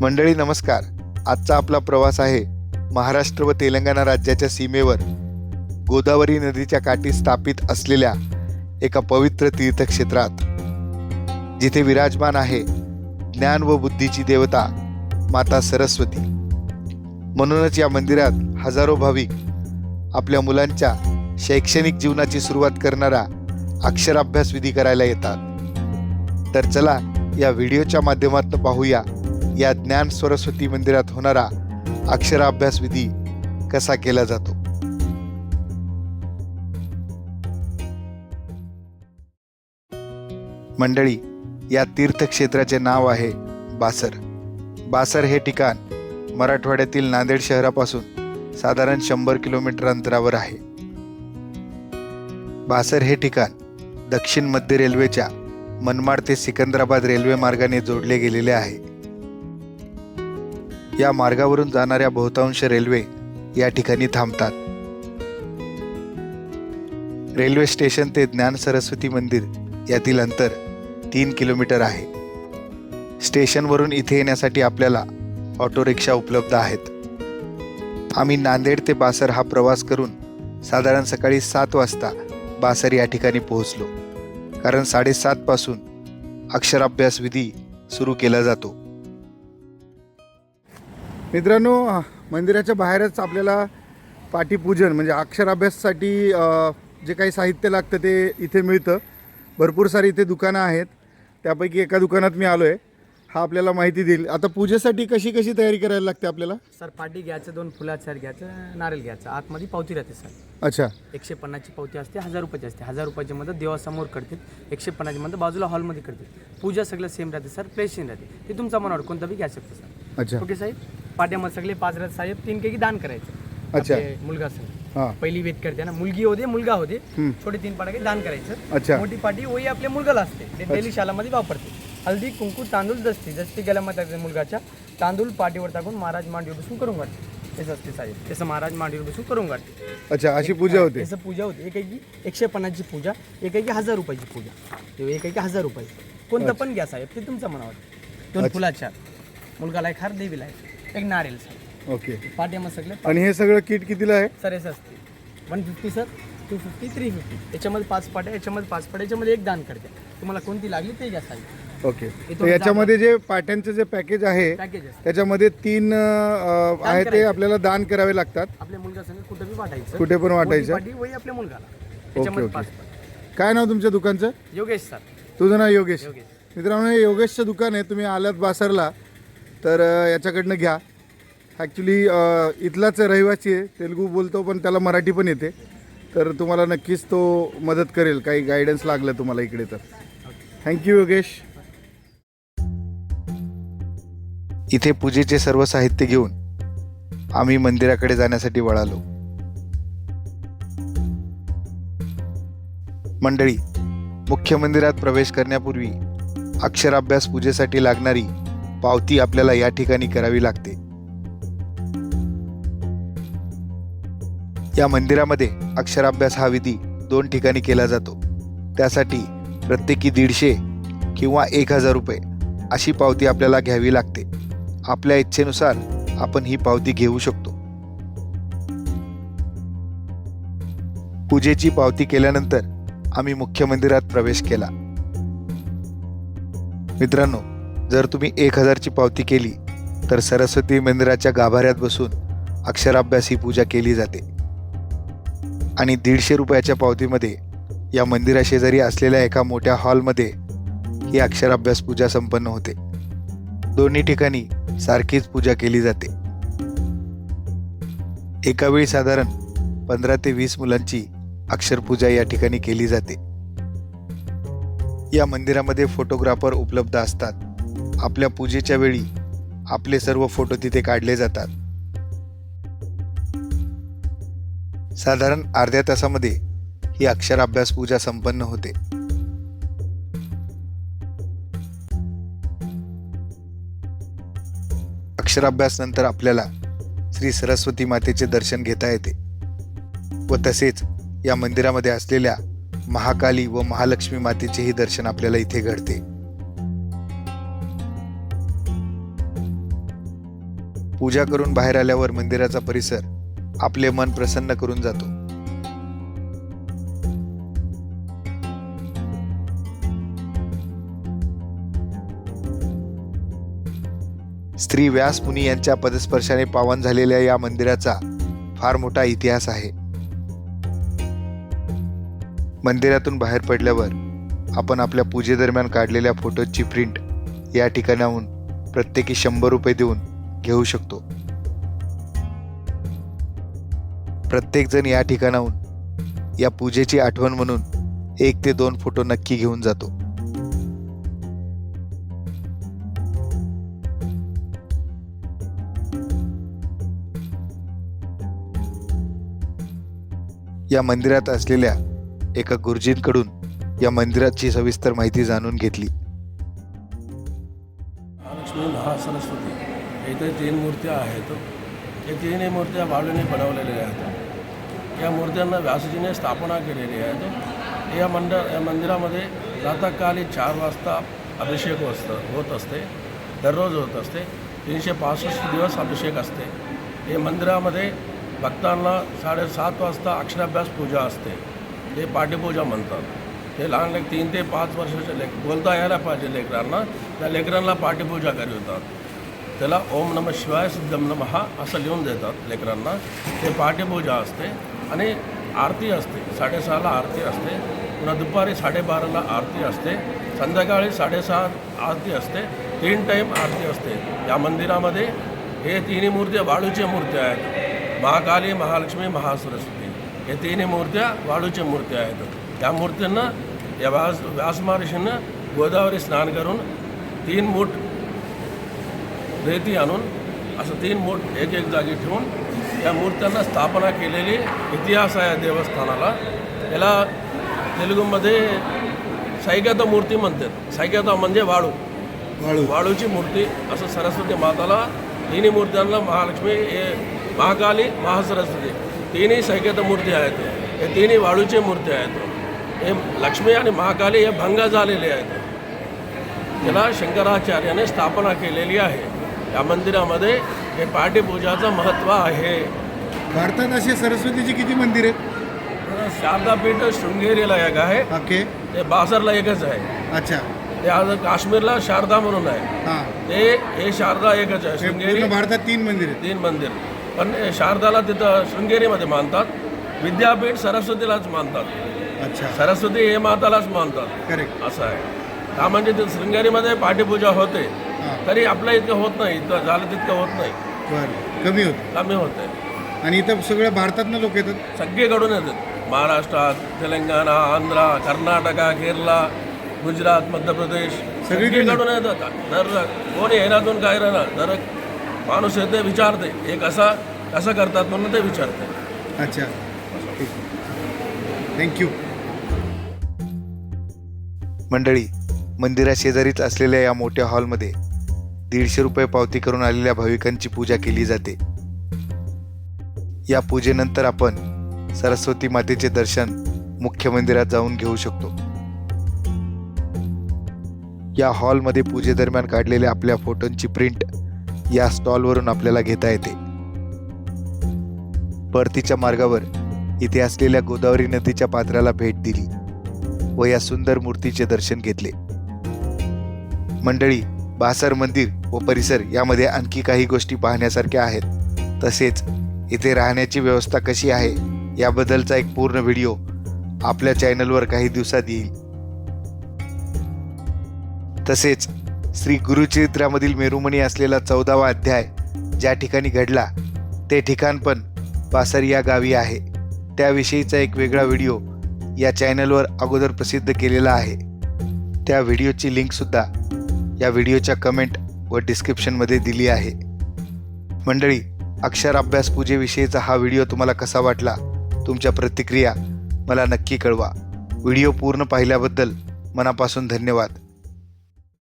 मंडळी नमस्कार. आजचा आपला प्रवास आहे महाराष्ट्र व तेलंगणा राज्याच्या सीमेवर. गोदावरी नदीच्या काठी स्थापित असलेल्या एका पवित्र तीर्थक्षेत्रात. जिथे विराजमान आहे ज्ञान व बुद्धीची देवता माता सरस्वती. म्हणूनच या मंदिरात हजारो भाविक आपल्या मुलांच्या शैक्षणिक जीवनाची सुरुवात करणारा अक्षराभ्यास विधी करायला येतात. तर चला या व्हिडिओच्या माध्यमातून पाहूया या ज्ञान सरस्वती मंदिरात होणारा अक्षराभ्यास विधी कसा केला जातो? मंडळी या तीर्थक्षेत्राचे नाव आहे बासर. बासर हे ठिकाण मराठवाड्यातील नांदेड शहरापासून साधारण शंभर किलोमीटर अंतरावर आहे. बासर हे ठिकाण दक्षिण मध्य रेल्वेच्या मनमाड ते सिकंदराबाद रेल्वे मार्गाने जोडले गेलेले आहे. या मार्गावरून जाणाऱ्या बहुतांश रेल्वे या ठिकाणी थांबतात. रेल्वे स्टेशन ते ज्ञान सरस्वती मंदिर यातील अंतर तीन किलोमीटर आहे. स्टेशनवरून इथे येण्यासाठी आपल्याला ऑटो रिक्षा उपलब्ध आहेत. आम्ही नांदेड ते बासर हा प्रवास करून साधारण सकाळी सात वाजता बासर या ठिकाणी पोहोचलो. कारण साडेसातपासून अक्षराभ्यास विधी सुरू केला जातो. मित्रांनो मंदिराच्या बाहेरच आपल्याला पाठीपूजन म्हणजे अक्षराभ्याससाठी अ, जे काही साहित्य लागतं ते इथे मिळतं. भरपूर सारी इथे दुकानं आहेत. त्यापैकी एका दुकानात मी आलो आहे हा आपल्याला माहिती देईल. आता पूजेसाठी कशी कशी तयारी करायला लागते आपल्याला? सर पाटी घ्यायचं दोन फुलाचार घ्यायचं नारळ घ्यायचं. आतमध्ये पावती राहते सर. अच्छा. एकशे पन्नासची पावती असते हजार रुपयाची असते. हजार रुपयाची मध्ये देवासमोर करतील एकशे पन्नासची मध्ये बाजूला हॉलमध्ये करतील. पूजा सगळं सेम राहते सर. प्लेस सेम राहते. ते तुमचा मनावर कोणता बी घ्या शकतो सर. अच्छा. ओके साहेब? पाट्यामध्ये सगळे पाच राहत साहेब तीन काही दान करायचं. अच्छा. आपले मुलगा हां. पहिली वेट करते ना. मुलगी होते मुलगा होते. हम्म. छोटे तीन पाटा काही दान करायचं. अच्छा. मोठी पाटी वही आपल्या मुलगाला असते. ते डेली शालामध्ये वापरते. हल्दी कुंकू तांदूळ दसती. दसती गेल्यामध्ये टाकायचं मुलगाच्या तांदूळ पाठीवर टाकून महाराज मांडीवर बसून करून काढते. तेच असते साहेब. तसं महाराज मांडीवर बसून करून काढते. अच्छा अशी पूजा होते. तसं पूजा होते. एक की एकशे पन्नासची पूजा एक की हजार रुपयाची पूजा. ते एक की हजार रुपये कोणतं पण घ्या साहेब ते तुमच्या मनावर दोन. फुलाच्या. मुलगाला एक हार देवीला एक. एक नारेल सर. ओके. पाट्यामध्ये सगळे. आणि हे सगळं किट कितीला आहे? सर असं असते one fifty sir two fifty three fifty याच्यामध्ये पाच पाट्या याच्यामध्ये पाच पाट्या याच्यामध्ये एक दान करते. तुम्हाला कोणती लागली ते घ्या साहेब. ओके. तर याच्यामध्ये जे पाट्यांचं जे पॅकेज आहे पॅकेज असते. त्याच्यामध्ये तीन अ, आहे ते. आपल्याला दान करावे लागतात. आपल्या मुलगा संग कुठं बी वाटायचं. कुठे पण वाटायचं. पाटी वही आपल्या मुलगाला. याच्यामध्ये ओके. पाच पाट्या. काय नाव तुमच्या दुकानचं? योगेश सर. तुझं नाव योगेश. योगेश. मित्रांनो हे योगेशचं दुकान आहे. तुम्ही आलात बासरला. तर याच्याकडनं घ्या. ॲक्च्युली इथलाच रहिवासी आहे तेलगू बोलतो पण त्याला मराठी पण येते. तर तुम्हाला नक्कीच तो मदत करेल काही गायडन्स लागलं तुम्हाला इकडे तर. Thank you Yogesh. इथे पूजेचे सर्व साहित्य घेऊन आम्ही मंदिराकडे जाण्यासाठी वळालो. मंडळी मुख्य मंदिरात प्रवेश करण्यापूर्वी अक्षराभ्यास पूजेसाठी लागणारी पावती आपल्याला या ठिकाणी करावी लागते. या मंदिरामध्ये अक्षराभ्यास हा विधी दोन ठिकाणी केला जातो. त्यासाठी प्रत्येकी दीडशे किंवा एक हजार रुपये अशी पावती आपल्याला घ्यावी लागते. आपल्या इच्छेनुसार आपण ही पावती घेऊ शकतो. पूजेची पावती केल्यानंतर आम्ही मुख्य मंदिरात प्रवेश केला. मित्रांनो जर तुम्ही एक हजारची पावती केली तर सरस्वती मंदिराच्या गाभाऱ्यात बसून अक्षराभ्यास ही पूजा केली जाते. आणि दीडशे रुपयाच्या पावतीमध्ये या मंदिराशेजारी असलेल्या एका मोठ्या हॉलमध्ये ही अक्षराभ्यास पूजा संपन्न होते. दोन्ही ठिकाणी सारखीच पूजा केली जाते. एकावेळी साधारण पंधरा ते वीस मुलांची अक्षरपूजा या ठिकाणी केली जाते. या मंदिरामध्ये फोटोग्राफर उपलब्ध असतात. आपल्या पूजेच्या वेळी आपले सर्व फोटो तिथे काढले जातात. साधारण अर्ध्या तासामध्ये ही अक्षराभ्यास पूजा संपन्न होते. अक्षराभ्यास नंतर आपल्याला श्री सरस्वती मातेचे दर्शन घेता येते व तसेच या मंदिरामध्ये असलेल्या महाकाली व महालक्ष्मी मातेचेही दर्शन आपल्याला इथे घडते. पूजा करून बाहेर आल्यावर मंदिराचा परिसर आपले मन प्रसन्न करून जातो. श्री व्यास मुनी यांच्या पदस्पर्शाने पावन झालेल्या या मंदिराचा फार मोठा इतिहास आहे. मंदिरातून बाहेर पडल्यावर आपण आपल्या पूजेदरम्यान काढलेल्या फोटोची प्रिंट या ठिकाणाहून प्रत्येकी शंभर रुपये देऊन घेऊ शकतो. प्रत्येकजण या ठिकाणाहून या पूजेची आठवण म्हणून एक ते दोन फोटो नक्की घेऊन जातो. या मंदिरात असलेल्या एका गुरुजींकडून या मंदिराची सविस्तर माहिती जाणून घेतली. इथे तीन मूर्त्या आहेत. या जैन मूर्त्या बाळूने बनवलेल्या आहेत. या मूर्त्यांना व्यासजीने स्थापना केलेली आहेत. या मंडळ या मंदिरामध्ये प्रातःकाली चार वाजता अभिषेक असतं होत असते. दररोज होत असते. तीनशे पासष्ट दिवस अभिषेक असते. हे मंदिरामध्ये भक्तांना साडेसात वाजता अक्षराभ्यास पूजा असते. ते पाठीपूजा म्हणतात. ते लहान लेक तीन ते पाच वर्षाचे लेक बोलता यायला पाहिजे लेकरांना. त्या लेकरांना पाठीपूजा करवितात त्याला ओम नम शिवाय सिद्धम नमः असं लिहून देतात लेकरांना. ते पहाटेपूजा असते आणि आरती असते. साडेसहाला आरती असते. पुन्हा दुपारी साडेबाराला आरती असते. संध्याकाळी साडेसहा आरती असते. तीन टाईम आरती असते. या मंदिरामध्ये हे तिन्ही मूर्त्या वाळूच्या मूर्त्या आहेत. महाकाली महालक्ष्मी महासरस्वती. हे तिन्ही मूर्त्या वाळूच्या मूर्त्या आहेत. त्या मूर्तींना या व्यास व्यासमहर्षीनं गोदावरी स्नान करून तीन मूठ रेती आणून असं तीन मूठ एक एक जागी ठेवून या मूर्त्यांना स्थापना केलेली इतिहास आहे या देवस्थानाला. याला तेलुगूमध्ये सैकता मूर्ती म्हणतात. सैकता म्हणजे वाळू. वाळू. वाळूची मूर्ती असं सरस्वती माताला तिन्ही मूर्त्यांना महालक्ष्मी हे महाकाली महासरस्वती. तिन्ही सैकत मूर्ती आहेत. हे तिन्ही वाळूची मूर्ती आहेत. हे लक्ष्मी आणि महाकाली हे भंग झालेले आहेत. त्याला शंकराचार्याने स्थापना केलेली आहे. या मंदिरामध्ये हे पाठीपूजाचं महत्त्व आहे. भारतात असे सरस्वतीची किती मंदिर आहेत? शारदापीठ शृंगेरीला एक आहे. ओके. ते बासरला एकच आहे. अच्छा. ते आज काश्मीरला शारदा म्हणून आहे. हां. ते हे शारदा एकच आहे. शृंगेरी पूर्ण भारतात तीन मंदिर आहेत. तीन मंदिर. पण हे शारदाला तिथं शृंगेरीमध्ये मानतात. विद्यापीठ सरस्वतीलाच मानतात. अच्छा. सरस्वती हे मातालाच मानतात. करेक्ट. असं आहे. का म्हणजे ते शृंगेरीमध्ये पाठीपूजा होते. तरी आपल्या इतकं होत नाही इतकं झालं तितकं होत नाही. बरं. कमी होतं. कमी होते आणि इथं सगळ्या भारतातनं लोक येतात? सगळीकडून येतात. महाराष्ट्रात तेलंगणा आंध्रा कर्नाटका केरला गुजरात मध्य प्रदेश सगळीकडनं? सगळीकडून येतात. दर कोणी येण्यातून काय राहणार. दर माणूस येते विचारते. हे कसा कसं करतात म्हणून ते विचारते. अच्छा. ठीक. थँक्यू मंडळी मंदिरा शेजारीच असलेल्या या मोठ्या हॉलमध्ये दीडशे रुपये पावती करून आलेल्या भाविकांची पूजा केली जाते. या पूजेनंतर आपण सरस्वती मातेचे दर्शन मुख्य मंदिरात जाऊन घेऊ शकतो. या हॉलमध्ये पूजेदरम्यान काढलेल्या आपल्या फोटोंची प्रिंट या स्टॉलवरून आपल्याला घेता येते. परतीच्या मार्गावर इथे असलेल्या गोदावरी नदीच्या पात्राला भेट दिली व या सुंदर मूर्तीचे दर्शन घेतले. मंडळी बासर मंदिर व परिसर यामध्ये आणखी काही गोष्टी पाहण्यासारख्या आहेत. तसेच इथे राहण्याची व्यवस्था कशी आहे याबद्दलचा एक पूर्ण व्हिडिओ आपल्या चॅनलवर काही दिवसात येईल. तसेच श्री गुरुचरित्रामधील मेरुमणी असलेला चौदावा अध्याय ज्या ठिकाणी घडला ते ठिकाण पण बासर या गावी आहे. त्याविषयीचा एक वेगळा व्हिडिओ या चॅनलवर अगोदर प्रसिद्ध केलेला आहे. त्या व्हिडिओची लिंकसुद्धा या व्हिडिओच्या कमेंट व डिस्क्रिप्शनमध्ये दिली आहे. मंडळी अक्षर अभ्यास पूजेविषयीचा हा व्हिडिओ तुम्हाला कसा वाटला? तुमच्या प्रतिक्रिया मला नक्की कळवा. व्हिडिओ पूर्ण पाहिल्याबद्दल मनापासून धन्यवाद.